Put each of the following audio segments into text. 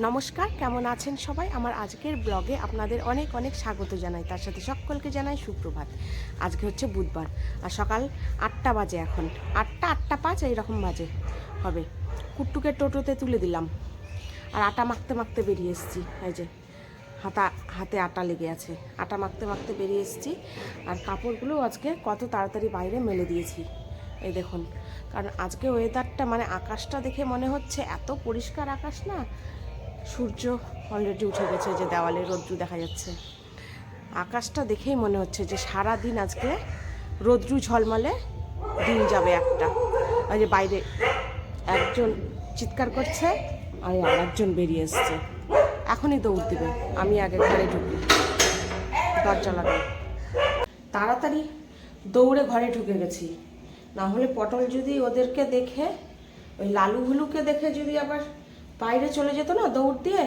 নমস্কার, কেমন আছেন সবাই? আমার আজকের ব্লগে আপনাদের অনেক অনেক স্বাগত জানাই। তার সাথে সকলকে জানাই সুপ্রভাত। আজকে হচ্ছে বুধবার আর সকাল আটটা বাজে এখন। আটটা আটটা পাঁচ এইরকম বাজে। হবে। কুট্টুকে টোটোতে তুলে দিলাম। আর আটা মাখতে মাখতে বেরিয়ে এসেছি। এই যে, হাতা, হাতে আটা লেগে আছে। আটা মাখতে মাখতে বেরিয়ে এসেছি। আর কাপড়গুলো আজকে কত তাড়াতাড়ি বাইরে মেলে দিয়েছি। এই দেখুন। কারণ আজকে ওয়েদারটা মানে আকাশটা দেখে মনে হচ্ছে এত পরিষ্কার আকাশ না সূর্য অলরেডি উঠে গেছে যে দেওয়ালে রৌদ্র দেখা যাচ্ছে। আকাশটা দেখেই মনে হচ্ছে যে সারা দিন আজকে রৌদ্রু ঝলমালে, দিন যাবে একটা। ওই যে বাইরে একজন চিৎকার করছে আর আর একজন বেরিয়ে এসছে। এখনই দৌড় দেবে, আমি আগে ঘরে ঢুকি। দরজা লাগাই। তাড়াতাড়ি দৌড়ে ঘরে ঢুকে গেছি। না হলে পটল যদি ওদেরকে দেখে, ওই লালু ভুলুকে দেখে যদি আবার বাইরে চলে যেত না, দৌড় দিয়ে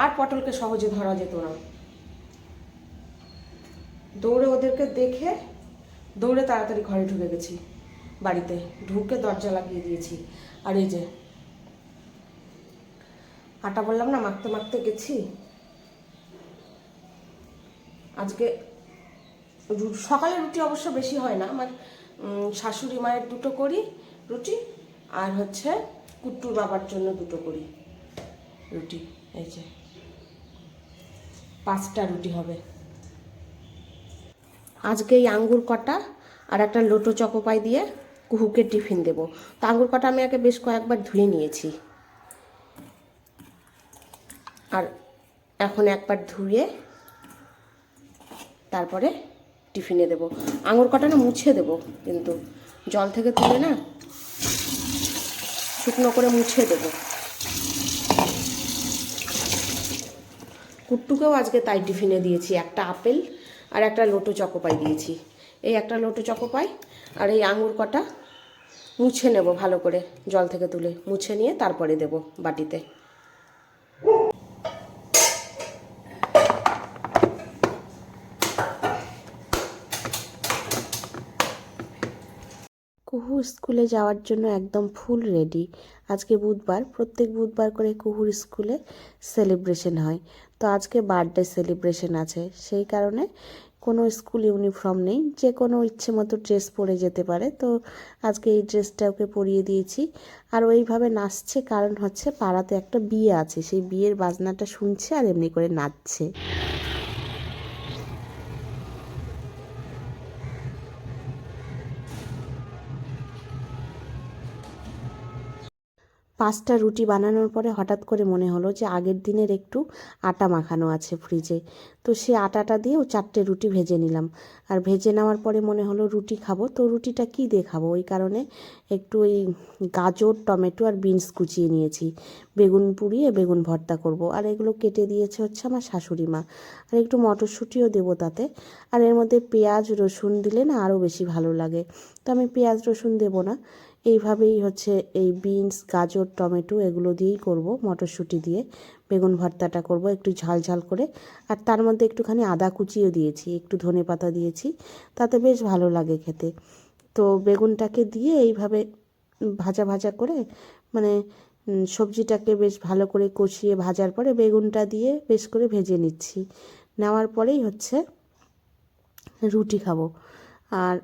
আর পটলকে সহজে ধরা যেত না। দৌড়ে ওদেরকে দেখে দৌড়ে তাড়াতাড়ি ঘরে ঢুকে গেছি, বাড়িতে ঢুকে দরজা লাগিয়ে দিয়েছি। আর এই যে, আটা বললাম না, মাখতে মাখতে গেছি। আজকে সকালে রুটি অবশ্য বেশি হয় না, আমার শাশুড়ি মায়ের দুটো করি রুটি, আর হচ্ছে কুট্টুর বাবার জন্য দুটো করি। রুটি, এই যে। পাঁচটা রুটি হবে। আজকে এই আঙ্গুর কটা আর একটা লোটো চকোপাই দিয়ে কুহুকে টিফিন দেবো। তো আঙ্গুর কটা আমি আগে বেশ কয়েকবার ধুয়ে নিয়েছি। আর এখন একবার ধুয়ে তারপরে টিফিনে দেবো। আঙুর কটা না মুছে দেবো, কিন্তু জল থেকে তুলে না শুকনো করে মুছে দেবো। কুট্টুকেও আজকে তাই টিফিনে দিয়েছি, একটা আপেল আর একটা লোটো চকোপাই দিয়েছি। এই একটা লোটো চকোপাই আর এই আঙুর কটা মুছে নেব ভালো করে, জল থেকে তুলে মুছে নিয়ে তারপরে দেব বাটিতে। কুহু স্কুলে যাওয়ার জন্য একদম ফুল রেডি। আজকে বুধবার, প্রত্যেক বুধবার করে কুহুর স্কুলে সেলিব্রেশন হয়। তো আজকে বার্থডে সেলিব্রেশন আছে। সেই কারণে কোনো স্কুল ইউনিফর্ম নেই, যে কোনো ইচ্ছে মতো ড্রেস পরে যেতে পারে। তো আজকে এই ড্রেসটা ওকে পরিয়ে দিয়েছি। আর ওইভাবে নাচছে কারণ হচ্ছে পাড়াতে একটা বিয়ে আছে। সেই বিয়ের বাজনাটা শুনছে আর এমনি করে নাচছে। পাঁচটা রুটি বানানোর পরে হঠাৎ করে মনে হলো যে আগের দিনের একটু আটা মাখানো আছে ফ্রিজে। তো সে আটাটা দিয়েও চারটে রুটি ভেজে নিলাম। আর ভেজে নেওয়ার পরে মনে হলো রুটি খাব। তো রুটিটা কী দিয়ে খাব? ওই কারণে একটু ওই গাজর, টমেটো আর বিনস কুচিয়ে নিয়েছি। বেগুন পুড়িয়ে বেগুন ভর্তা করব। আর এগুলো কেটে দিয়েছে হচ্ছে আমার শাশুড়ি মা। আর একটু মটরশুঁটিও দেবো তাতে। আর এর মধ্যে পেঁয়াজ, রসুন দিলে না আরও বেশি ভালো লাগে। তো আমি পেঁয়াজ, রসুন দেবো না। এইভাবেই হচ্ছে এই বিনস, গাজর, টমেটো এগুলো দিয়েই করব মটরশুঁটি দিয়ে। বেগুন ভর্তাটা করব একটু ঝাল ঝাল করে। আর তার মধ্যে একটুখানি আদা কুচিও দিয়েছি, একটু ধনে পাতা দিয়েছি, তাতে বেশ ভালো লাগে খেতে। তো বেগুনটাকে দিয়ে এইভাবে ভাজা ভাজা করে মানে সবজিটাকে বেশ ভালো করে কষিয়ে ভাজার পরে বেগুনটা দিয়ে বেশ করে ভেজে নিচ্ছি। নেওয়ার পরেই হচ্ছে রুটি খাব। আর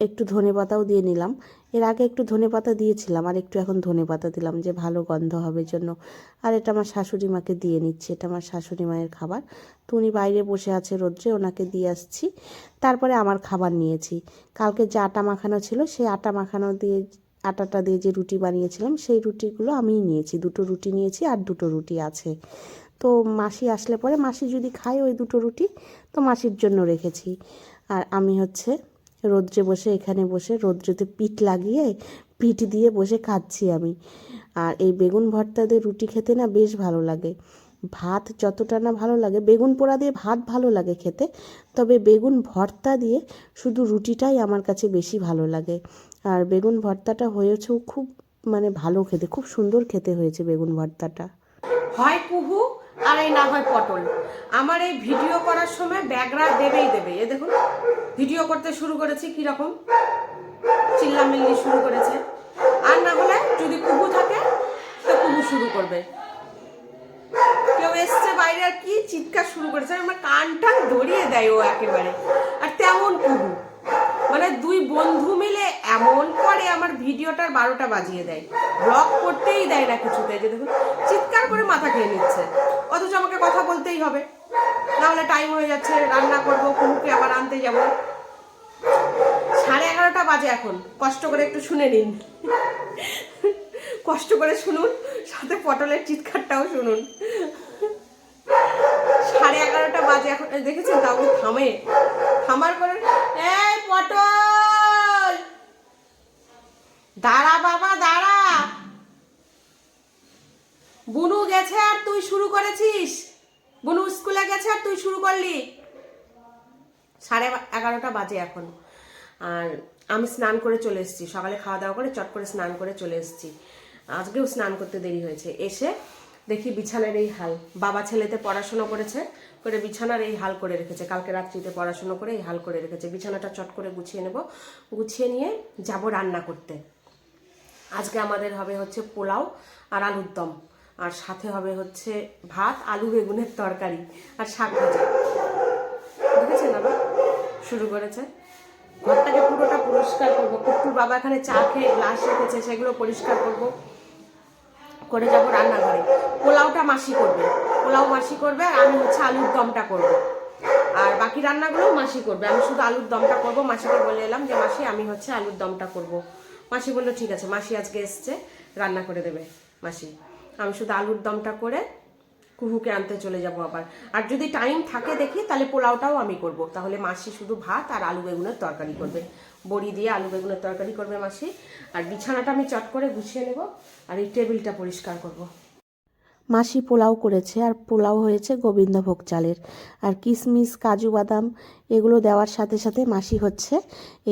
একটু ধনে পাতাও দিয়ে নিলাম। এর আগে একটু ধনে পাতা দিয়েছিলাম, আর একটু এখন ধনে পাতা দিলাম যে ভালো গন্ধ হবে জন্য। আর এটা আমার শাশুড়ি মাকে দিয়ে নিচ্ছি, এটা আমার শাশুড়ি মায়ের খাবার। তো উনি বাইরে বসে আছে রোদ্রে, ওনাকে দিয়ে আসছি। তারপরে আমার খাবার নিয়েছি। কালকে যে আটা মাখানো ছিল, সেই আটা মাখানো দিয়ে, আটাটা দিয়ে যে রুটি বানিয়েছিলাম, সেই রুটিগুলো আমিই নিয়েছি। দুটো রুটি নিয়েছি আর দুটো রুটি আছে। তো মাসি আসলে পরে, মাসি যদি খায় ওই দুটো রুটি, তো মাসির জন্য রেখেছি। আর আমি হচ্ছে রোদ্রে বসে, এখানে বসে, রোদ্রেতে পিঠ লাগিয়ে, পিঠ দিয়ে বসে খাচ্ছি আমি। আর এই বেগুন ভর্তা দিয়ে রুটি খেতে না বেশ ভালো লাগে। ভাত যতটা না ভালো লাগে, বেগুন পোড়া দিয়ে ভাত ভালো লাগে খেতে, তবে বেগুন ভর্তা দিয়ে শুধু রুটিটাই আমার কাছে বেশি ভালো লাগে। আর বেগুন ভর্তাটা হয়েছেও খুব মানে ভালো খেতে, খুব সুন্দর খেতে হয়েছে বেগুন ভর্তাটা। হয় কুহু আর এই না হয় পটল। আমার এই ভিডিও করার সময় ব্যাগরা দেবেই দেবে। এ দেখুন, ভিডিও করতে শুরু করেছি কীরকম? চিল্লামিল্লি শুরু করেছে। আর না হলে যদি কুহু থাকে, তো কুহু শুরু করবে। কেউ এসছে বাইরে আর কি চিৎকার শুরু করেছে, আমার কান টান ধরিয়ে দেয় ও একেবারে। আর তেমন কুহু। মানে দুই বন্ধু মিলে এমন করে আমার ভিডিওটার বারোটা বাজিয়ে দেয়। ব্লগ করতেই দেয় না কিছুতে, যে দেখুন, চিৎকার করে মাথা খেয়ে নিচ্ছে। অথচ আমাকে কথা বলতেই হবে। না হলে টাইম হয়ে যাচ্ছে, রান্না করব কুহুকে আবার আনতে যাব। সাড়ে এগারোটা বাজে এখন, কষ্ট করে একটু শুনে নিন। কষ্ট করে শুনুন, সাথে পটলের চিৎকারটাও শুনুন। সাড়ে এগারোটা বাজে এখন দেখেছেন, তাও থামে? থামার পরে, এই পটল দাঁড়া বাবা, দাঁড়া। বুনু গেছে আর তুই শুরু করেছিস? বুনু স্কুলে গেছে আর তুই শুরু করলি? সাড়ে এগারোটা বাজে এখন। আর আমি স্নান করে চলে এসেছি। সকালে খাওয়া দাওয়া করে চট করে স্নান করে চলে এসেছি। আজকেও স্নান করতে দেরি হয়েছে। এসে দেখি বিছানার এই হাল। বাবা ছেলেতে পড়াশুনো করেছে, করে বিছানার এই হাল করে রেখেছে। কালকে রাত্রিতে পড়াশুনো করে এই হাল করে রেখেছে। বিছানাটা চট করে গুছিয়ে নেব। গুছিয়ে নিয়ে যাব রান্না করতে। আজকে আমাদের হবে হচ্ছে পোলাও আর আলুর দম। আর সাথে হবে হচ্ছে ভাত, আলু, বেগুনের তরকারি আর শাক ভাজা। দেখেছেন আবার শুরু করেছে। ঘরটাকে পুরোটা পরিষ্কার করব। কুকুর বাবা এখানে চা খেয়ে গ্লাস রেখেছে, সেগুলো পরিষ্কার করব। করে যাব রান্নাঘরে। পোলাওটা মাসি করবে। পোলাও মাসি করবে আর আমি হচ্ছে আলুর দমটা করব। আর বাকি রান্নাগুলো মাসি করবে। আমি শুধু আলুর দমটা করব। মাসিকে বলে এলাম যে, মাসি, আমি হচ্ছে আলুর দমটা করব। মাসি বলল, ঠিক আছে, মাসি আজকে এসছে, রান্না করে দেবে। মাসি, আমি শুধু আলুর দমটা করে কুহুকে আনতে চলে যাব আবার। আর যদি টাইম থাকে দেখি, তাহলে পোলাওটাও আমি করব। তাহলে মাসি শুধু ভাত আর আলু বেগুনের তরকারি করবে। বড়ি দিয়ে আলু বেগুনের তরকারি করবে মাসি। আর বিছানাটা আমি চট করে গুছিয়ে নেব, আর এই টেবিলটা পরিষ্কার করব। মাসি পোলাও করেছে আর পোলাও হয়েছে গোবিন্দভোগ চালের। আর কিশমিশ কাজু বাদাম এগুলো দেওয়ার সাথে সাথে মাসি হচ্ছে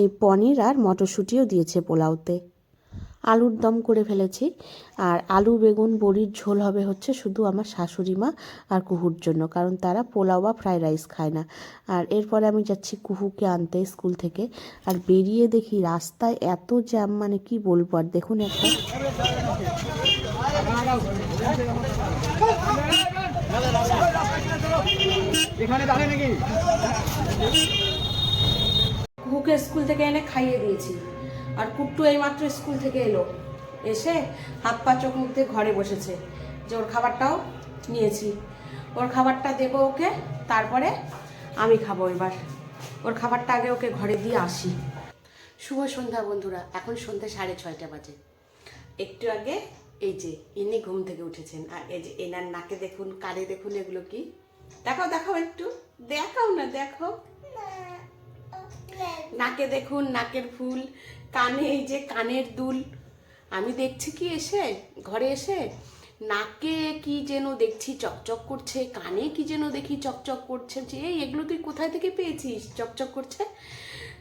এই পনির আর মটরশুঁটিও দিয়েছে পোলাওতে। আলুর দম করে ফেলেছি। আর আলু, বেগুন, বড়ির ঝোল হবে হচ্ছে শুধু আমার শাশুড়ি মা আর কুহুর জন্য, কারণ তারা পোলাও বা ফ্রাইড রাইস খায় না। আর এরপরে আমি যাচ্ছি কুহুকে আনতে স্কুল থেকে। আর বেরিয়ে দেখি রাস্তায় এত জ্যাম মানে কি বলব? আর দেখুন একটা। এখানে স্কুল থেকে এনে খাইয়ে দিয়েছি। আর কুট্টু এইমাত্র স্কুল থেকে এলো। এসে হাত পা চোখ মুখ দিয়ে ঘরে বসেছে। যে ওর খাবারটাও নিয়েছি। ওর খাবারটা দেবো ওকে, তারপরে আমি খাব এবার। ওর খাবারটা আগে ওকে ঘরে দিয়ে আসি। শুভ সন্ধ্যা বন্ধুরা, এখন সন্ধ্যা সাড়ে ছয়টা বাজে। একটু আগে এই যে, ইনি ঘুম থেকে উঠেছেন। আর এই যে, এনার নাকে দেখুন, কানে দেখুন, এগুলো কি? দেখাও দেখাও একটু। দেখাও না দেখো নাকে দেখুন, নাকের ফুল, কানে, এই যে কানের দুল। আমি দেখছি কি এসে, ঘরে এসে, নাকে কি যেন দেখছি, চকচক করছে, কানে কি যেন দেখি, চকচক করছে। যে, এই, এগুলো তুই কোথায় থেকে পেয়েছিস? চকচক করছে।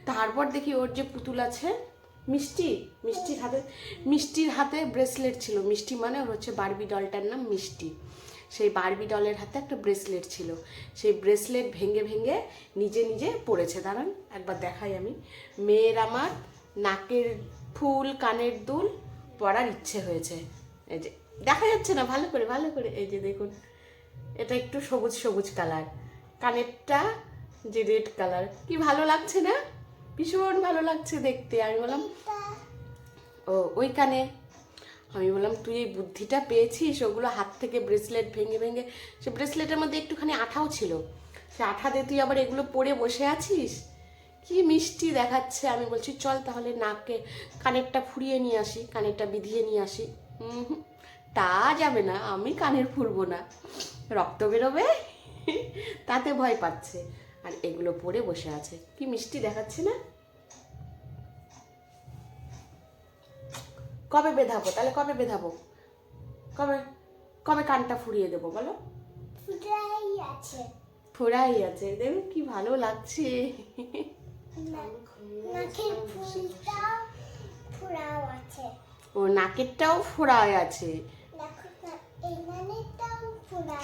তারপর দেখি ওর যে পুতুল আছে মিষ্টি? মিষ্টির হাতে মিষ্টির হাতে ব্রেসলেট ছিল। মিষ্টি মানে হচ্ছে বারবি ডলটার নাম মিষ্টি। সেই বারবি ডলের হাতে একটা ব্রেসলেট ছিল। সেই ব্রেসলেট ভেঙে ভেঙে নিজে নিজে পড়েছে। দাঁড়ান, একবার দেখাই আমি। মেয়ের আমার নাকের ফুল, কানের দুল পরার ইচ্ছে হয়েছে। এই যে, দেখা যাচ্ছে না, ভালো করে ভালো করে। এই যে দেখুন, এটা একটু সবুজ সবুজ কালার কানেরটা যে রেড কালার কি ভালো লাগছে না? ভীষণ ভালো লাগছে দেখতে। আমি বললাম, ও ওই কানে আমি বললাম, তুই এই বুদ্ধিটা পেয়েছিস? ওগুলো হাত থেকে ব্রেসলেট ভেঙে ভেঙে। সে ব্রেসলেটের মধ্যে একটুখানি আঠাও ছিল। সে আঠা দিয়ে তুই আবার এগুলো পরে বসে আছিস? কি মিষ্টি দেখাচ্ছে। আমি বলছি, চল তাহলে নাকে কানেরটা ফুরিয়ে নিয়ে আসি, কানেরটা বিধিয়ে নিয়ে আসি। তা যাবে না, আমি কানের ফুরবো না। রক্ত বেরোবে? তাতে ভয় পাচ্ছে। আর এগুলো পরে বসে আছে। কি মিষ্টি দেখাচ্ছে না? কবে বেঁধাবো? তাহলে কবে বেঁধাবো? কবে কবে কানটা ফুরিয়ে দেবো বলো? ফুটাই আছে। ফোড়াই আছে। দেখুন কি ভালো লাগছে। ও নাকেরটাও ফোড়ায় আছে। দেখো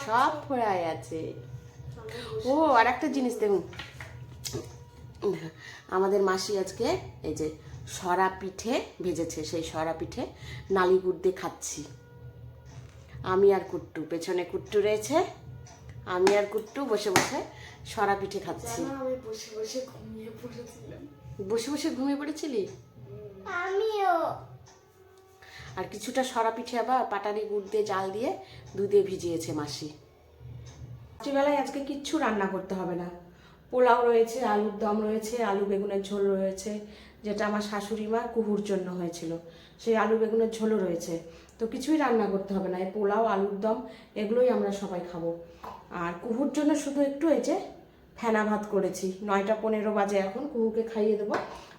সব ফোড়ায় আছে। ও আর একটা জিনিস দেখুন। আমাদের মাসি আজকে এই যে সরা পিঠে ভেজেছে সেই সরা পিঠে নালি গুড় দিয়ে খাচ্ছি। আমি আর কুট্টু পেছনে কুট্টু রয়েছে আমি আর কুট্টু বসে বসে সরা পিঠে খাচ্ছি। বসে বসে ঘুমিয়ে পড়েছিলাম। বসে বসে ঘুমিয়ে পড়েছিলি? আমিও। আর কিছুটা সরা পিঠে আবার পাটারি গুড় দিয়ে জাল দিয়ে দুধে ভিজিয়েছে মাসি। রাত্রিবেলায় আজকে কিচ্ছু রান্না করতে হবে না। পোলাও রয়েছে, আলুর দম রয়েছে, আলু বেগুনের ঝোল রয়েছে, যেটা আমার শাশুড়ি মা কুহুর জন্য হয়েছিল। সেই আলু বেগুনের ঝোলও রয়েছে। তো কিছুই রান্না করতে হবে না। এই পোলাও, আলুর দম, এগুলোই আমরা সবাই খাব। আর কুহুর জন্য শুধু একটু এই যে ফেনা ভাত করেছি। নয়টা পনেরো বাজে এখন কুহুকে খাইয়ে দেবো।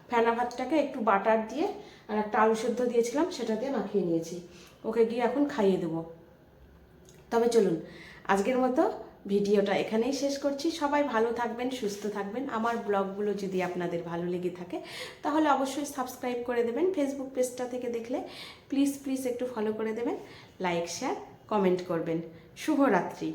ফেনা ভাতটাকে একটু বাটার দিয়ে আর একটা আলু সেদ্ধ দিয়েছিলাম, সেটা দিয়ে মাখিয়ে নিয়েছি। ওকে গিয়ে এখন খাইয়ে দেবো। তবে চলুন, আজকের মতো ভিডিওটা এখানেই শেষ করছি। সবাই ভালো থাকবেন, সুস্থ থাকবেন। আমার ব্লগগুলো যদি আপনাদের ভালো লেগে থাকে, তাহলে অবশ্যই সাবস্ক্রাইব করে দেবেন। ফেসবুক পেজটা থেকে দেখলে প্লিজ প্লিজ একটু ফলো করে দেবেন। লাইক শেয়ার কমেন্ট করবেন। শুভরাত্রি।